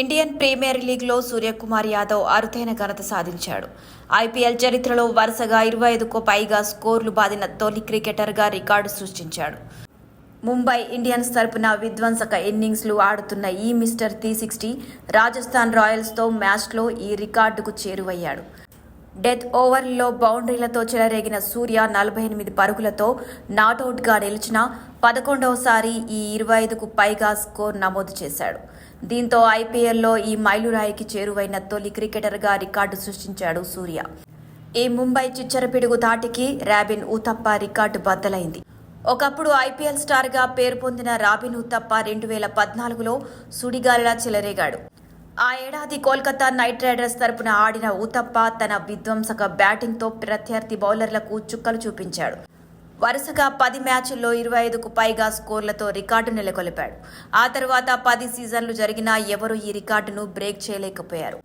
Indian premier లీగ్లో సూర్యకుమార్ యాదవ్ అరుదైన ఘనత సాధించాడు. ఐపీఎల్ చరిత్రలో వరుసగా ఇరవై ఐదుకు పైగా స్కోర్లు బాదిన తొలి క్రికెటర్గా రికార్డు సృష్టించాడు. ముంబై ఇండియన్స్ తరపున విధ్వంసక ఇన్నింగ్స్లు ఆడుతున్న ఈ మిస్టర్ త్రీ సిక్స్టీ రాజస్థాన్ రాయల్స్తో మ్యాచ్లో ఈ రికార్డుకు చేరువయ్యాడు. డెత్ ఓవర్లో బౌండరీలతో చెలరేగిన సూర్య నలభై ఎనిమిది పరుగులతో నాటౌట్గా నిలిచిన పదకొండవసారి ఈ ఇరవై ఐదుకు పైగా స్కోర్ నమోదు చేశాడు. దీంతో ఐపీఎల్లో ఈ మైలురాయికి చేరువైన తొలి క్రికెటర్గా రికార్డు సృష్టించాడు సూర్య. ఈ ముంబై చిచ్చరపిడుగు ధాటికి రాబిన్ ఉతప్ప రికార్డు బద్దలైంది. ఒకప్పుడు ఐపీఎల్ స్టార్గా పేరు పొందిన రాబిన్ ఉత్తప్ప రెండు వేల పద్నాలుగులో సుడిగాలిలా చెలరేగాడు. ఆ ఏడాది కోల్కతా నైట్ రైడర్స్ తరపున ఆడిన ఊతప్ప తన విధ్వంసక బ్యాటింగ్తో ప్రత్యర్థి బౌలర్లకు చుక్కలు చూపించాడు. వరుసగా పది మ్యాచుల్లో ఇరవై ఐదుకు పైగా స్కోర్లతో రికార్డు నెలకొల్పాడు. ఆ తర్వాత పది సీజన్లు జరిగినా ఎవరూ ఈ రికార్డును బ్రేక్ చేయలేకపోయారు.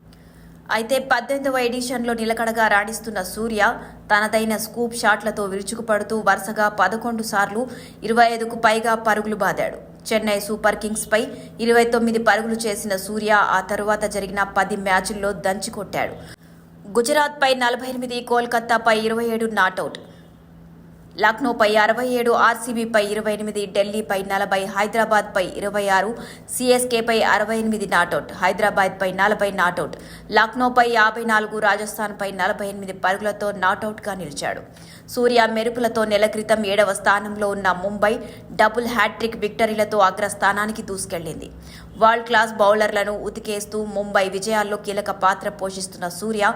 అయితే పద్దెనిమిదవ ఎడిషన్లో నిలకడగా రాణిస్తున్న సూర్య తనదైన స్కూప్ షాట్లతో విరుచుకుపడుతూ వరుసగా పదకొండు సార్లు ఇరవై ఐదుకు పైగా పరుగులు బాదాడు. చెన్నై సూపర్ కింగ్స్పై ఇరవై తొమ్మిది పరుగులు చేసిన సూర్య ఆ తరువాత జరిగిన పది మ్యాచ్ల్లో దంచి కొట్టాడు. గుజరాత్పై నలభై ఎనిమిది కోల్కతాపై ఇరవై ఏడు నాటౌట్ లక్నోపై అరవై ఏడు ఆర్సీబీపై ఇరవై ఎనిమిది ఢిల్లీపై నలభై హైదరాబాద్పై ఇరవై ఆరు సీఎస్కేపై అరవై ఎనిమిది నాటౌట్ హైదరాబాద్పై నలభై నాటౌట్ లక్నోపై యాభై నాలుగు రాజస్థాన్పై నలభై ఎనిమిది పరుగులతో నాటౌట్గా నిలిచాడు. సూర్య మెరుపులతో నెల క్రితం ఏడవ స్థానంలో ఉన్న ముంబై డబుల్ హ్యాట్రిక్ విక్టరీలతో అగ్రస్థానానికి దూసుకెళ్ళింది వరల్డ్ క్లాస్ బౌలర్లను ఉతికేస్తూ ముంబై విజయాల్లో కీలక పాత్ర పోషిస్తున్న సూర్య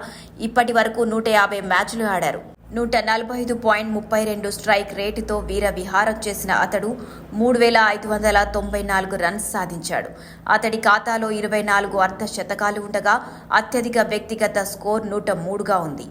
ఇప్పటి వరకు నూట యాభై మ్యాచ్లు ఆడారు. నూట నలభై ఐదు పాయింట్ ముప్పై రెండు స్ట్రైక్ రేటుతో వీర విహారం చేసిన అతడు మూడు వేల ఐదు వందల తొంభై నాలుగు రన్స్ సాధించాడు. అతడి ఖాతాలో ఇరవై నాలుగు అర్ధ శతకాలు ఉండగా అత్యధిక వ్యక్తిగత స్కోర్ నూట మూడుగా ఉంది.